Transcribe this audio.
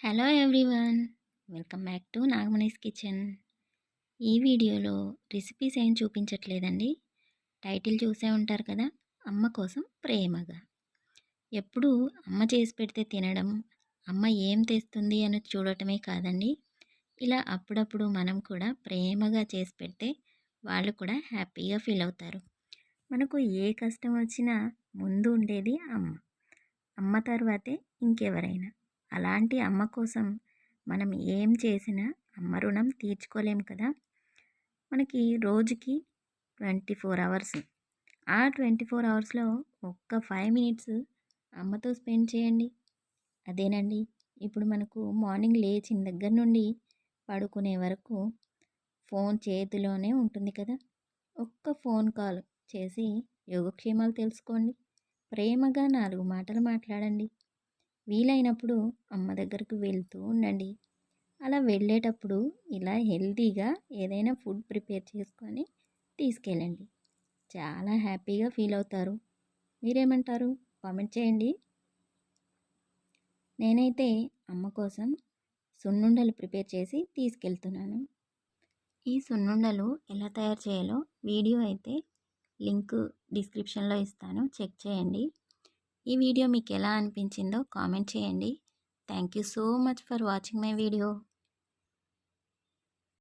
Hello everyone welcome back to Nagamani's kitchen ఈ వీడియోలో recipes ఏం చూపించట్లేదండి? టైటిల్ చూసే ఉంటారు కదా అమ్మ కోసం ప్రేమగా. ఎప్పుడు అమ్మ చేసి పెడితే తినడం అమ్మ ఏం తెస్తుంది అని చూడటమే కాదండి. ఇలా అప్పుడప్పుడు మనం కూడా ప్రేమగా చేసి పెడితే వాళ్ళు కూడా హ్యాపీగా ఫీల్ అవుతారు. మనకు ఏ కష్టం వచ్చినా ముందు ఉండేది అమ్మ. అమ్మ తర్వాతే ఇంకెవరైనా. అలాంటి అమ్మ కోసం మనం ఏం చేసినా అమ్మ రుణం తీర్చుకోలేము కదా. మనకి రోజుకి ట్వంటీ ఫోర్ అవర్స్. ఆ ట్వంటీ ఫోర్ అవర్స్లో ఒక్క ఫైవ్ మినిట్స్ అమ్మతో స్పెండ్ చేయండి. అదేనండి. ఇప్పుడు మనకు మార్నింగ్ లేచిన దగ్గర నుండి పడుకునే వరకు ఫోన్ చేతిలోనే ఉంటుంది కదా. ఒక్క ఫోన్ కాల్ చేసి యోగక్షేమాలు తెలుసుకోండి. ప్రేమగా నాలుగు మాటలు మాట్లాడండి. వీలైనప్పుడు అమ్మ దగ్గరకు వెళ్తూ ఉండండి. అలా వెళ్ళేటప్పుడు ఇలా హెల్తీగా ఏదైనా ఫుడ్ ప్రిపేర్ చేసుకొని తీసుకెళ్ళండి. చాలా హ్యాపీగా ఫీల్ అవుతారు. మీరేమంటారు? కామెంట్ చేయండి. నేనైతే అమ్మ కోసం సున్నుండలు ప్రిపేర్ చేసి తీసుకెళ్తున్నాను. ఈ సున్నుండలు ఎలా తయారు చేయాలో వీడియో అయితే లింక్ డిస్క్రిప్షన్లో ఇస్తాను. చెక్ చేయండి. ఈ వీడియో మీకు ఎలా అనిపించిందో కామెంట్ చేయండి. Thank you so much for watching my video